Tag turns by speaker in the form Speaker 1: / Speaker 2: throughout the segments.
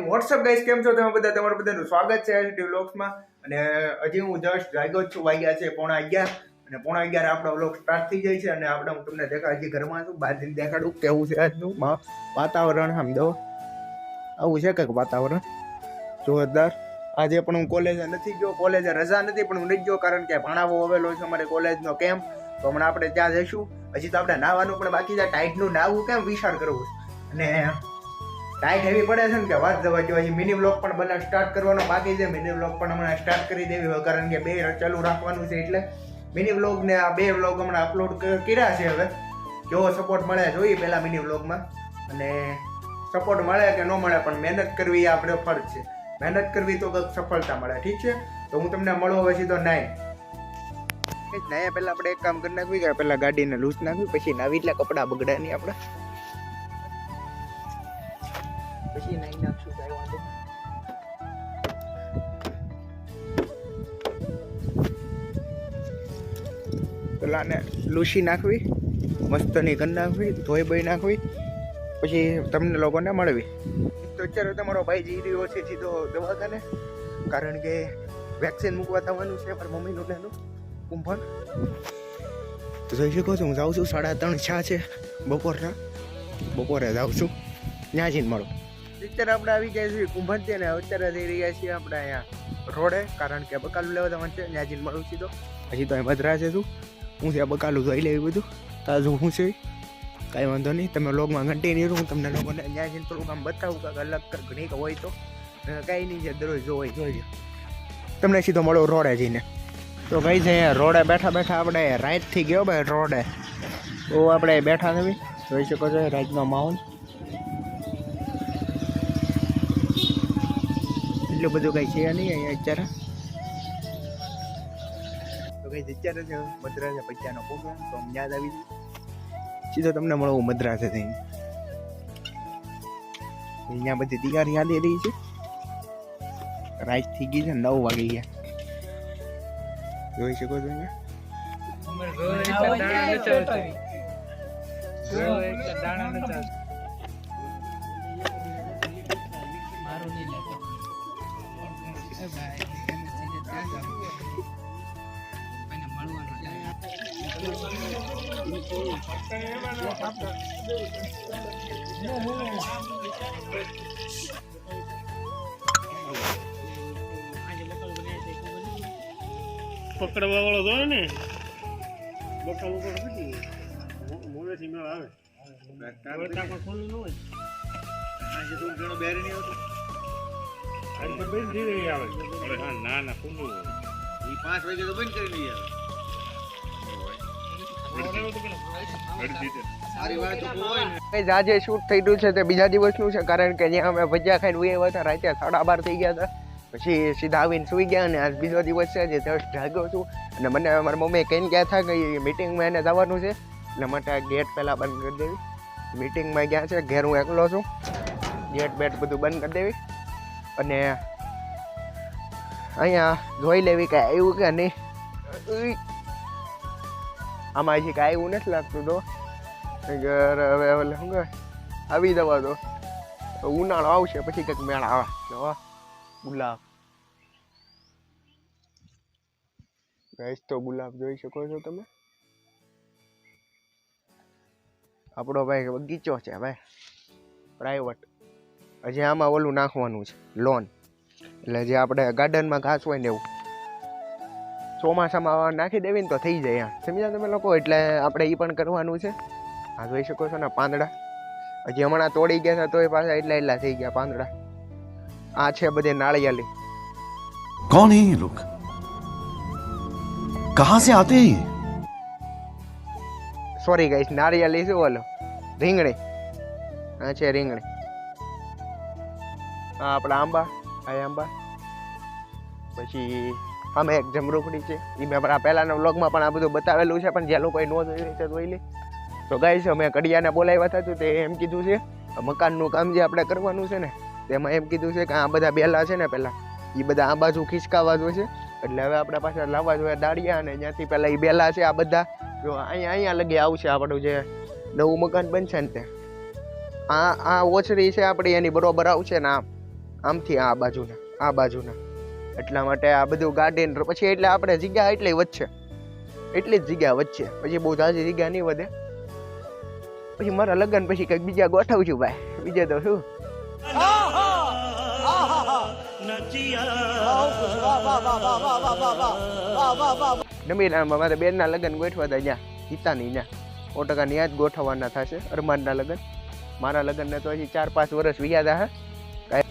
Speaker 1: WhatsApp guys કેમ છો તમે બધા? તમારું બધાનું સ્વાગત છે એલટી વ્લોગ્સમાં. અને હજી હું જસ્ટ જાગ્યો જ છું. વાગ્યા છે પોણા અગિયાર. અને પોણા અગિયાર આપણો વ્લોગ સ્ટાર્ટ થઈ જાય છે. અને આપણે હું તમને દેખાડ હજી ઘરમાં છું. બહારથી દેખાડું કેવું છે આજનું વાતાવરણ દો. આવું છે કંઈક વાતાવરણ? જોરદાર. આજે પણ હું કોલેજે નથી ગયો. કોલેજે રજા નથી, પણ હું નથી ગયો કારણ કે ભણાવો આવેલો છે અમારે કોલેજનો કેમ્પ તો હમણાં આપણે ત્યાં જઈશું. હજી તો આપણે નાહવાનું પણ બાકી છે. ટાઈટનું નાહવું કેમ વિશાળ કરવું અને ટાઈટ એવી પડે છે ને કે વાત જવા જેવા મિની બ્લોક પણ બધા સ્ટાર્ટ કરવાનો બાકી છે. મિની બ્લોક પણ હમણાં સ્ટાર્ટ કરી દેવી કારણ કે બે ચાલુ રાખવાનું છે એટલે મિની બ્લોગ ને આ બે બ્લોગ હમણાં અપલોડ કર્યા છે હવે. કેવો સપોર્ટ મળે જોઈએ પહેલાં મિની બ્લોગમાં અને સપોર્ટ મળે કે ન મળે પણ મહેનત કરવી આપણે ફરજ છે. મહેનત કરવી તો કંઈક સફળતા મળે, ઠીક છે? તો હું તમને મળો હવે સીધો નાઈ. નાયા પહેલાં આપણે એક કામ કરી નાખવી કે પહેલાં ગાડીને લૂસ નાખવી, પછી નાવી એટલે કપડાં બગડે નહીં આપણે. પેલાને લૂસી નાખવી, મસ્તની કરી નાખવી, ધોઈ બોઈ નાખવી, પછી તમને લોકોને મળવી. તો અત્યારે તમારો ભાઈ જઈ રહ્યો છે સીધો દવાખાને, કારણ કે વેક્સિન મૂકવા થવાનું છે મારા મમ્મીનું ને એનું કુંભણ તો જોઈ શકો છો, હું જાઉં છું, સાડા ત્રણ છા છે બપોરના. બપોરે જાઉં છું, ત્યાં જઈને મળો. અત્યારે આપણે આવી ગયા છીએ કુંભણ છે ને, અત્યારે જઈ રહ્યા છીએ આપણે અહીંયા રોડે, કારણ કે બકાલું લેવા જવાનું છે, ત્યાં જઈને મળું સીધો. હજી તો અહીં ભદ્રા છે તું. હું ત્યાં બકાલું જોઈ લેવી બધું. તાજું હું છે? કાંઈ વાંધો નહીં, તમે લોગમાં કન્ટિન્યુ હું તમને લોકોને ત્યાં જઈને થોડુંક આમ બતાવું કાંક અલગ ઘણી હોય તો. કાંઈ નહીં જે દરરોજ જો હોય જોઈજો તમને સીધો મળો રોડે જઈને. તો કઈ છે અહીંયા રોડે બેઠા બેઠા આપણે રાઈટથી ગયો ભાઈ, રોડે. તો આપણે બેઠા નથી. જોઈ શકો છો, રાતનો માહોલ. એટલું બધું કંઈ છે નહીં અહીંયા અત્યારે. કંઈ અત્યારે છે મદ્રાસે પૈસાનો પ્રોગ્રામ તો યાદ આવી સીધો તમને મળવું મદ્રાસે થઈને અહીંયા બધી તૈયારી હાલી રહી છે. રાઈટ થઈ ગઈ છે નવ વાગી ગયા. જોઈ શકો છો અહીંયા?
Speaker 2: પકડવા વાળો તો ને બકાલ ઉપર હતી મોડેથી મેળ આવે વળતા પણ ખોલું ન હોય આજે તો ઘણો બેર નહીં આવતો આજે તો બેન ધીરે આવે હા ના ના ખુલ્લું હોય
Speaker 3: ઈ પાંચ વાગે તો બંધ કરી લઈએ મારી
Speaker 1: આજે શૂટ થઈ રહ્યું છે તે બીજા દિવસનું છે, કારણ કે જ્યાં અમે ભજીયા ખાઈને આવ્યા હતા, રાતે બાર થઈ ગયા હતા. પછી સીધા આવીને સૂઈ ગયા અને આજ બીજો દિવસ છે જે જસ્ટ છું. અને મને મારા મમ્મીએ કહીને ગયા હતા કે મિટિંગમાં એને જવાનું છે, એટલે માટે આ ગેટ પહેલાં બંધ કરી દેવી. મિટિંગમાં ગયા છે, ઘેર હું એકલો છું. ગેટ બેટ બધું બંધ કરી દેવી. અને અહીંયા જોઈ લેવી કે આવ્યું કે નહીં. આમાં હજી કાંઈ એવું નથી લાગતું તો. ઘર હવે હવે શું આવી જવા દો તો ઉનાળો આવશે, પછી કંઈક મેળ આવે. નવા ગુલાબ. ગાઈસ, તો ગુલાબ જોઈ શકો છો તમે. આપણો ભાઈ બગીચો છે ભાઈ. પ્રાઇવેટ હજી આમાં ઓલું નાખવાનું છે લોન એટલે જે આપણે ગાર્ડનમાં ઘાસ હોય ને એવું. ચોમાસામાં નાખી દેવી ને તો થઈ જાય સમજ્યા તમે લોકો? એટલે આપણે એ પણ કરવાનું છે. આ જોઈ શકો છો ને પાંદડા. હજી હમણાં તોડી ગયા છે એ પાછા એટલા એટલા થઈ ગયા પાંદડા. આ છે બધે
Speaker 4: નાળિયાલી કોણ હે લોક? કહા સે આતે
Speaker 1: સોરી ગાઈસ નાળિયાલી છે બોલો? રીંગણી. આ છે રીંગણી. આ આપણા આંબા આ આંબા. પછી આમે એક જમરૂખડી છે. એ મેં આપણા પહેલાના વ્લોગમાં પણ આ બધું બતાવેલું છે, પણ જે લોકોએ ન જોયું છે જોઈ લે. તો ગાઈસ અમે કડિયાને બોલાવ્યા હતા તો તે એમ કીધું છે મકાનનું કામ જે આપણે કરવાનું છે ને, તેમાં એમ કીધું છે કે આ બધા બેલા છે ને પહેલાં એ બધા આ બાજુ ખિસકાવા જોઈએ એટલે હવે આપણે પાસે લાવવા જોઈએ દાળિયા અને ત્યાંથી પહેલાં એ બેલા છે આ બધા. જો અહીંયા અહીંયા લગી આવશે આપણું જે નવું મકાન બનશે ને તે. આ આ ઓછરી છે આપણી, એની બરોબર આવશે ને આમ. આમથી આ બાજુના આ બાજુના. એટલા માટે આ બધું ગાર્ડન પછી એટલે આપણે જગ્યા એટલી વધશે. એટલી જ જગ્યા વધશે. પછી બહુ ઝાઝી જગ્યા નહીં વધે. પછી મારા લગ્ન પછી કંઈક બીજા ગોઠવશું ભાઈ. બીજે તો શું? નમીરામાં મારે બેનના લગ્ન ગોઠવા હતા ત્યાં હિતાની ત્યાં સો ટકા ત્યાં જ ગોઠવવાના થશે. અરમાનના લગ્ન. મારા લગ્નને તો હજી ચાર પાંચ વર્ષ વિયા હે? કાંઈ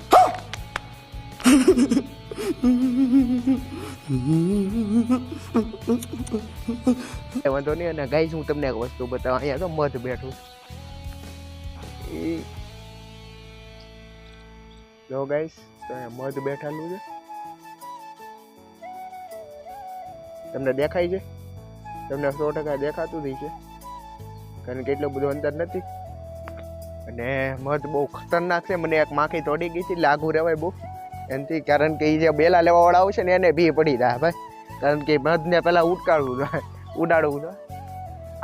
Speaker 1: વાંધો નહીં અને ગાઈઝ હું તમને એક વસ્તુ બતાવું અહીંયા તો મધ બેઠું. જો ગાઈસ તો મધ બેઠેલું છે તમને દેખાય છે તમને સો ટકા દેખાતું થઈ છે કારણ કે એટલો બધો અંતર નથી અને મધ બહુ ખતરનાક છે મને એક માખી તોડી ગઈ હતી લાગુ રહેવાય બહુ એનાથી કારણ કે એ જે બેલા લેવા વાળા આવશે ને એને ભી પડી જાય, ભાઈ. કારણ કે મધને પહેલાં ઉટકાડવું જોઈએ, ઉડાડવું જોઈએ.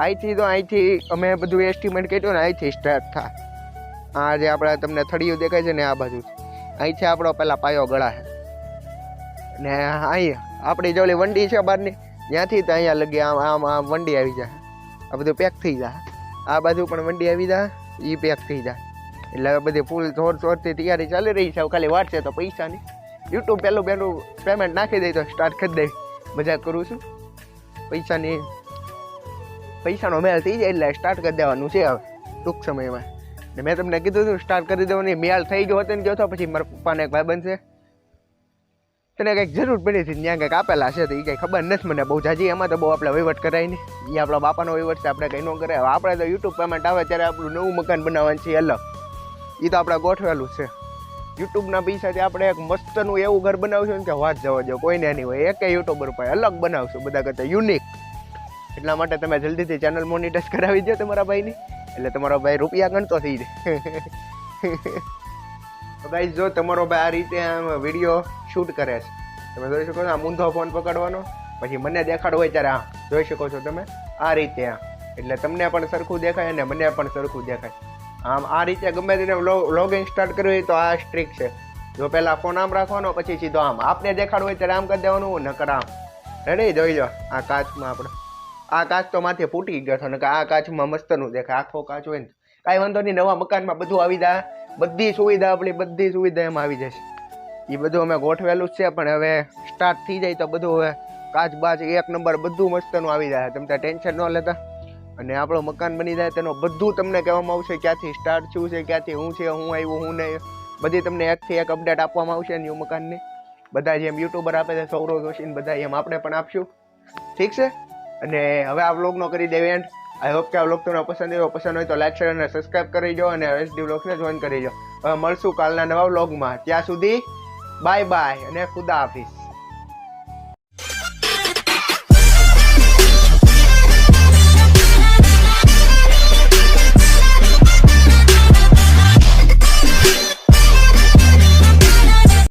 Speaker 1: અહીંથી તો અહીંથી અમે બધું એસ્ટિમેટ કર્યું ને અહીંથી સ્ટાર્ટ થાય. આ જે આપણે તમને થળિયું દેખાય છે ને આ બાજુ. અહીંથી આપણો પહેલાં પાયો ગળા છે ને અહીં આપણી જે ઓલી વંડી છે બહારની, ત્યાંથી તો અહીંયા લગી આમ આમ આમ વંડી આવી જાય. આ બધું પેક થઈ જાય. આ બાજુ પણ વંડી આવી જાય એ પેક થઈ જાય. એટલે બધી ફૂલ જોર જોરથી તૈયારી ચાલી રહી છે. ખાલી વાત છે તો પૈસાની. યુટ્યુબ પહેલું પહેલું પેમેન્ટ નાખી દઈ તો સ્ટાર્ટ કરી દે. મજા કરું છું. પૈસાની પૈસાનો મેળ થઈ જાય એટલે સ્ટાર્ટ કરી દેવાનું છે હવે, ટૂંક સમયમાં. ને મેં તમને કીધું હતું સ્ટાર્ટ કરી દેવાની. મેળ થઈ ગયો હતો ને ગયો હતો પછી મારા પપ્પાને એક ભાઈ બનશે. તને કંઈક જરૂર પડી હતી ત્યાં કંઈક આપેલા છે તો એ કંઈ ખબર નથી મને બહુ જાજી. એમાં તો બહુ આપણે વહીવટ કરાય નહીં. એ આપણા બાપાનો વહીવટ છે, આપણે કંઈ ન કરાય. આપણે તો યુટ્યુબ પેમેન્ટ આવે ત્યારે આપણું નવું મકાન બનાવવાનું છે. અલગ એ તો આપણે ગોઠવેલું છે. યુટ્યુબના પૈસાથી આપણે એક મસ્તનું એવું ઘર બનાવશું ને કે વાત જવા જો કોઈને નહીં હોય. એકે યુટ્યુબર પર અલગ બનાવશું, બધા કરતાં યુનિક એટલા માટે તમે જલ્દીથી ચેનલ મોનિટાઈઝ કરાવી દો તમારા ભાઈની. એટલે તમારો ભાઈ રૂપિયા ગણતો થઈ જાય. ગાઈઝ જો તમારો ભાઈ આ રીતે આમ વીડિયો શૂટ કરે છે. તમે જોઈ શકો છો, આ મૂંધો ફોન પકડવાનો. પછી મને દેખાડવો હોય ત્યારે આ. જોઈ શકો છો તમે? આ રીતે આ. એટલે તમને પણ સરખું દેખાય અને મને પણ સરખું દેખાય. આમ આ રીતે ગમે તેને લોગિંગ સ્ટાર્ટ કરવી હોય તો આ સ્ટ્રીક છે. જો પહેલાં ફોન આમ રાખવાનો, પછી સીધો આમ. આપને દેખાડવું હોય ત્યારે આમ કરી દેવાનું, નકર આમ. રેડી જોઈ લો. આ કાચમાં આપણે આ કાચ તો માથે ફૂટી ગયો છે કે આ કાચમાં મસ્તનું દેખાય. આખો કાચ હોય ને કાંઈ વાંધો નહીં, નવા મકાનમાં બધું આવી જાય. બધી સુવિધા આપણી, બધી સુવિધા એમાં આવી જશે. એ બધું અમે ગોઠવેલું જ છે, પણ હવે સ્ટાર્ટ થઈ જાય તો બધું હવે કાચ બાચ એક નંબર બધું મસ્તનું આવી જાય. તમે ત્યાં ટેન્શન ન લેતા. અને આપણો મકાન બની જાય તેનો બધું તમને કહેવામાં આવશે ક્યાંથી સ્ટાર્ટ શું છે, ક્યાંથી હું છે, હું આવ્યું, હું નહીં. બધી તમને એકથી એક અપડેટ આપવામાં આવશે ન્યૂ મકાનની. બધા જેમ યુટ્યુબર આપે છે, સૌરવ જોશીને બધા એમ આપણે પણ આપશું. ઠીક છે? અને હવે આ વ્લોગનો કરી દેવી એન્ડ આઈ હોપ કે આ વ્લોગ તમને પસંદ આવ્યો. પસંદ હોય તો લાઈક શેર અને સબસ્ક્રાઈબ કરી દો અને એસડી વ્લોગ્સને જોઈન કરી દો. હવે મળશું કાલના નવા વ્લોગમાં ત્યાં સુધી બાય બાય અને ખુદા હાફિઝ.